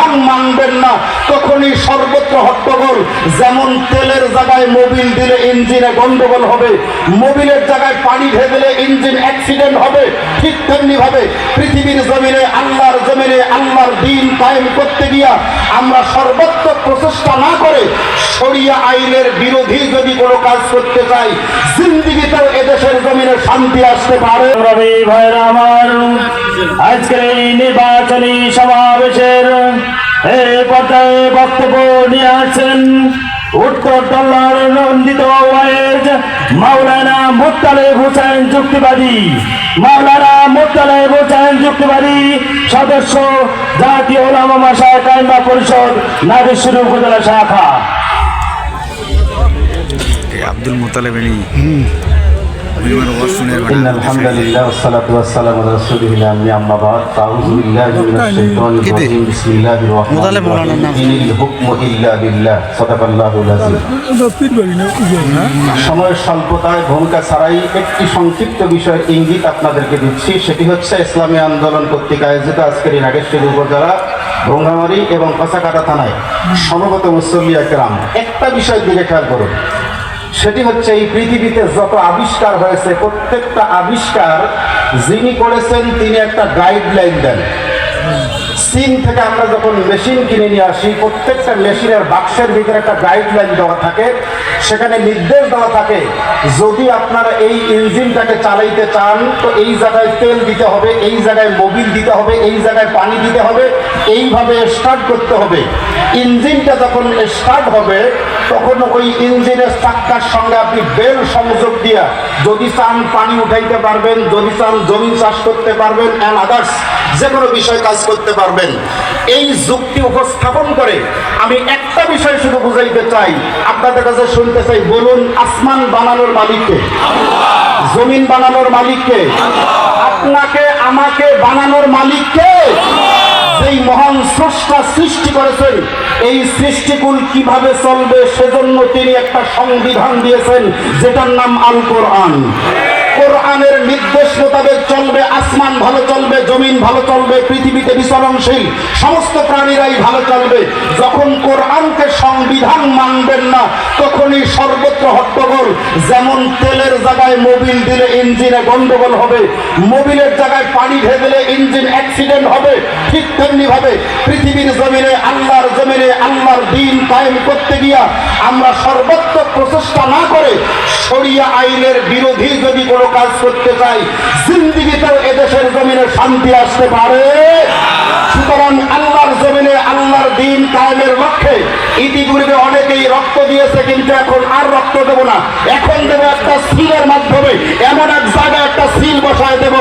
সংবিধান মানবেন না। তখনই সর্বত্র হট্টগোল। যেমন তেলের জায়গায় মোবিল দিলে ইঞ্জিনে গন্ডগোল হবে, মোবিলের জায়গায় পানি ঢেলে ইঞ্জিন অ্যাক্সিডেন্ট হবে, ঠিক তেমনি ভাবে পৃথিবীর জমিনে, আল্লাহর জমিনে, আল্লাহর দিন কায়েম করতে গিয়া আমরা সর্বত্র প্রচেষ্টা না করে শরিয়া আইনের বিরোধী যদি কোনো কাজ করতে চাই, জিন্দিগিতেও এদেশের জমিনে শান্তি আসতে পারে। রবি ভাইরা আমার আজকের এই নির্বাচনী সমাবেশের এই পর্যায়ে বক্তব্য নিয়ে আছেন উত্তর ডলার নন্দিত ওয়াইজ মাওলানা মুত্তালেব হোসেন যুক্তিবাদী মাওলানা মুত্তালেব হোসেন যুক্তিবাদী সদস্য জাতীয় ওলামা কায়মা পরিষদ নাগেশ্বরী উপজেলা শাখা। আব্দুল মোতালেব ইনি উনি আমার ওয়াজ শুনে إن الحمد لله والصلاة والسلام على رسوله الأمين أما بعد فأعوذ بالله من الشيطان الرجيم بسم الله الرحمن مطالب مولانا الرحيم نعم. إن الحكم إلا لله صدق الله العظيم সময়ের স্বল্পতায় ভূমিকা ছাড়াই একটি সংক্ষিপ্ত বিষয়ের ইঙ্গিত আপনাদেরকে দিচ্ছি সেটি হচ্ছে ইসলামী আন্দোলন কর্তৃক আয়োজিত আজকের এই নাগেশ্বরী উপজেলা ভোঙ্গামারি এবং কচাকাটা থানায় সমগত মুসল্লি একরাম একটা বিষয় দিকে খেয়াল করুন সেটি হচ্ছে এই পৃথিবীতে যত আবিষ্কার হয়েছে, প্রত্যেকটা আবিষ্কার যিনি করেছেন, তিনি একটা গাইডলাইন দেন। চীন থেকে আমরা যখন মেশিন কিনে নিয়ে আসি, প্রত্যেকটা মেশিনের বাক্সের ভিতরে একটা গাইডলাইন দেওয়া থাকে। সেখানে নির্দেশ দেওয়া থাকে, যদি আপনারা এই ইঞ্জিনটাকে চালাইতে চান, তো এই জায়গায় তেল দিতে হবে, এই জায়গায় মোবিল দিতে হবে, এই জায়গায় পানি দিতে হবে, এইভাবে স্টার্ট করতে হবে। ইঞ্জিনটা যখন স্টার্ট হবে, তখন ওই ইঞ্জিনের চাক্কার সঙ্গে আপনি বেল সংযোগ দিয়া যদি চান পানি উঠাইতে পারবেন, যদি চান জমি চাষ করতে পারবেন অ্যান্ড আদার্স যে কোনো বিষয় কাজ করতে পারবেন। এই যুক্তি উপস্থাপন করে আমি একটা বিষয় শুধু বুঝাইতে চাই। আপনাদের কাছে শুনতে চাই, বলুন, আসমান বানানোর মালিককে? জমিন বানানোর মালিককে? আপনাকে, আমাকে বানানোর মালিককে? সেই মহান স্রষ্টা সৃষ্টি করেছেন এই সৃষ্টিকুল কীভাবে চলবে সেজন্য তিনি একটা সংবিধান দিয়েছেন, যেটার নাম আল কোরআন কোরআনের নির্দেশ মোতাবেক চলবে, আসমান ভালো চলবে, জমিন ভালো চলবে, পৃথিবীতে বিচরণশীল, সমস্ত প্রাণীরাই ভালো চলবে। যখন কোরআনকে সংবিধান মানবেন না, তখনই সর্বত্র হট্টগোল। যেমন তেলের জায়গায় মোবিল দিলে ইঞ্জিনে গন্ডগোল হবে, মোবিলের জায়গায় পানি ঢেলে ইঞ্জিন অ্যাক্সিডেন্ট হবে, ঠিক তেমনি ভাবে পৃথিবীর জমিনে আল্লাহর দিন কায়েম করতে গিয়া আমরা সর্বত্র প্রচেষ্টা না করে শরিয়া আইনের বিরোধী যদি কোনো কাজ করতে চাই, জিন্দিগিতেও এদেশের জমিনে শান্তি আসতে পারে। সুতরাং আল্লাহর জমিনে আল্লাহর দিন কায়েমের লক্ষ্যে ইতিপূর্বে অনেকেই রক্ত দিয়েছে, কিন্তু এখন আর রক্ত দেব না। এখন দেবো একটা সিলের মাধ্যমে, এমন এক জায়গায় একটা সিল বসায় দেব,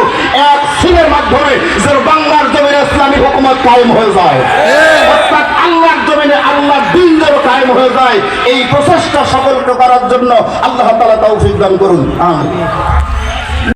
এক সিলের মাধ্যমে যেন বাংলার জমিনে ইসলামী হুকুমত কায়েম হয়ে যায়। অর্থাৎ আল্লাহর দিন যেন কায়েম হয়ে যায়। এই প্রচেষ্টা সফল করার জন্য আল্লাহ তালা তৌফিক দান করুন। আমিন।